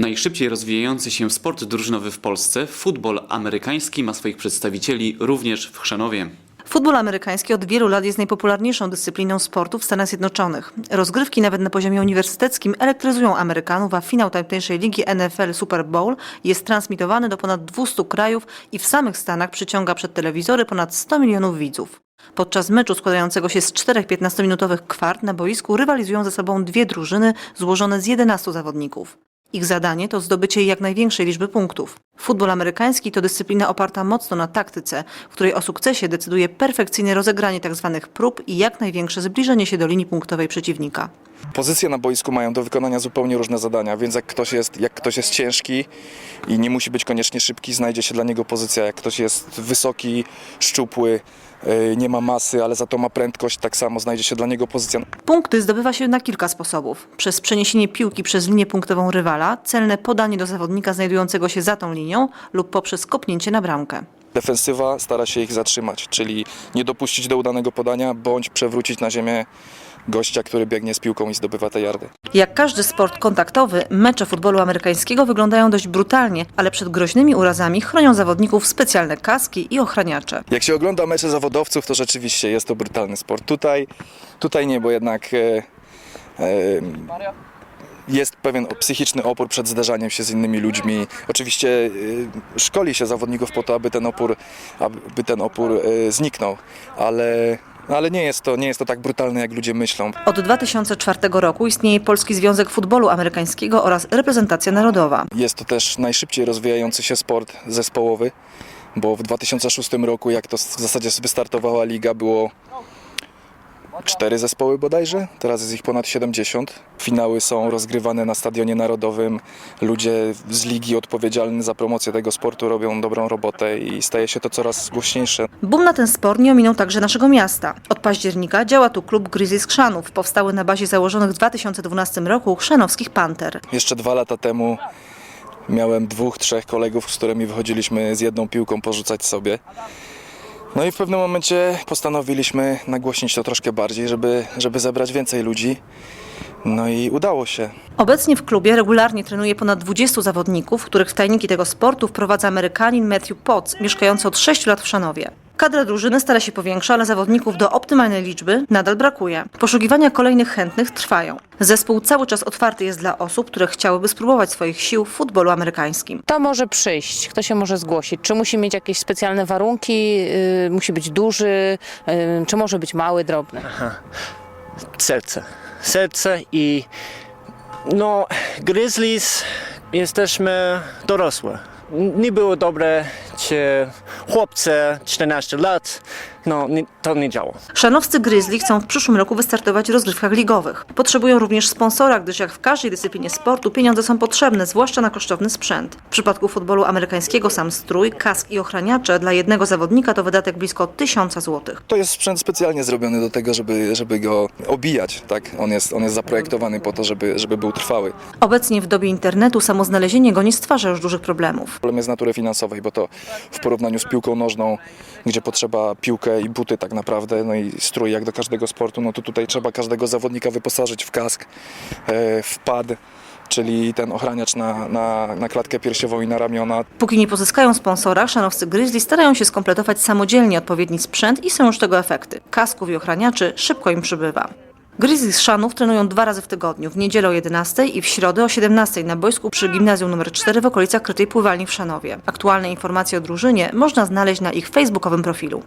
Najszybciej rozwijający się sport drużynowy w Polsce, futbol amerykański ma swoich przedstawicieli również w Chrzanowie. Futbol amerykański od wielu lat jest najpopularniejszą dyscypliną sportu w Stanach Zjednoczonych. Rozgrywki nawet na poziomie uniwersyteckim elektryzują Amerykanów, a finał tamtejszej ligi NFL Super Bowl jest transmitowany do ponad 200 krajów i w samych Stanach przyciąga przed telewizory ponad 100 milionów widzów. Podczas meczu składającego się z czterech 15-minutowych kwart na boisku rywalizują ze sobą dwie drużyny złożone z 11 zawodników. Ich zadanie to zdobycie jak największej liczby punktów. Futbol amerykański to dyscyplina oparta mocno na taktyce, w której o sukcesie decyduje perfekcyjne rozegranie tzw. prób i jak największe zbliżenie się do linii punktowej przeciwnika. Pozycje na boisku mają do wykonania zupełnie różne zadania, więc jak ktoś jest, jak ktoś jest ciężki i nie musi być koniecznie szybki, znajdzie się dla niego pozycja. Jak ktoś jest wysoki, szczupły, yy, nie ma masy, ale za to ma prędkość, tak samo znajdzie się dla niego pozycja. Punkty zdobywa się na kilka sposobów. Przez przeniesienie piłki przez linię punktową rywala, celne podanie do zawodnika znajdującego się za tą linią lub poprzez kopnięcie na bramkę. Defensywa stara się ich zatrzymać, czyli nie dopuścić do udanego podania, bądź przewrócić na ziemię gościa, który biegnie z piłką i zdobywa te yardy. Jak każdy sport kontaktowy, mecze futbolu amerykańskiego wyglądają dość brutalnie, ale przed groźnymi urazami chronią zawodników specjalne kaski i ochraniacze. Jak się ogląda mecze zawodowców, to rzeczywiście jest to brutalny sport. Tutaj, tutaj nie, bo jednak e, e, jest pewien psychiczny opór przed zderzaniem się z innymi ludźmi. Oczywiście e, szkoli się zawodników po to, aby ten opór, aby ten opór e, zniknął, ale, ale nie, jest to, nie jest to tak brutalne, jak ludzie myślą. Od 2004 roku istnieje Polski Związek Futbolu Amerykańskiego oraz reprezentacja narodowa. Jest to też najszybciej rozwijający się sport zespołowy, bo w 2006 roku, jak to w zasadzie wystartowała liga, było cztery zespoły bodajże, teraz jest ich ponad 70. Finały są rozgrywane na Stadionie Narodowym. Ludzie z ligi odpowiedzialni za promocję tego sportu robią dobrą robotę i staje się to coraz głośniejsze. Boom na ten sport nie ominął także naszego miasta. Od października działa tu klub Grizzlies Chrzanów, powstały na bazie założonych w 2012 roku chrzanowskich Panter. Jeszcze dwa lata temu miałem dwóch, trzech kolegów, z którymi wychodziliśmy z jedną piłką porzucać sobie. No i w pewnym momencie postanowiliśmy nagłośnić to troszkę bardziej, żeby, żeby zebrać więcej ludzi. No i udało się. Obecnie w klubie regularnie trenuje ponad 20 zawodników, których w tajniki tego sportu wprowadza Amerykanin Matthew Potts, mieszkający od 6 lat w Szanowie. Kadra drużyny stara się powiększa, ale zawodników do optymalnej liczby nadal brakuje. Poszukiwania kolejnych chętnych trwają. Zespół cały czas otwarty jest dla osób, które chciałyby spróbować swoich sił w futbolu amerykańskim. Kto może przyjść? Kto się może zgłosić? Czy musi mieć jakieś specjalne warunki? Yy, musi być duży? Yy, czy może być mały, drobny? serce. Serce i no, Grizzlies jesteśmy dorosłe. Nie było dobre, czy chłopcy 14 lat, no nie, to nie działa. Szanowscy Grizzly chcą w przyszłym roku wystartować w rozgrywkach ligowych. Potrzebują również sponsora, gdyż jak w każdej dyscyplinie sportu pieniądze są potrzebne, zwłaszcza na kosztowny sprzęt. W przypadku futbolu amerykańskiego sam strój, kask i ochraniacze dla jednego zawodnika to wydatek blisko 1000 złotych. To jest sprzęt specjalnie zrobiony do tego, żeby, żeby go obijać. Tak? On, jest, on jest zaprojektowany po to, żeby, żeby był trwały. Obecnie w dobie internetu samo znalezienie go nie stwarza już dużych problemów. Problem jest natury finansowej, bo to w porównaniu z piłką nożną, gdzie potrzeba piłkę i buty tak naprawdę, no i strój jak do każdego sportu, no to tutaj trzeba każdego zawodnika wyposażyć w kask, e, w pad, czyli ten ochraniacz na, na, na klatkę piersiową i na ramiona. Póki nie pozyskają sponsora, szanowcy Grizzly starają się skompletować samodzielnie odpowiedni sprzęt i są już tego efekty. Kasków i ochraniaczy szybko im przybywa. Grizzlies Szanów trenują dwa razy w tygodniu, w niedzielę o 11 i w środę o 17 na boisku przy gimnazjum nr 4 w okolicach Krytej Pływalni w Szanowie. Aktualne informacje o drużynie można znaleźć na ich facebookowym profilu.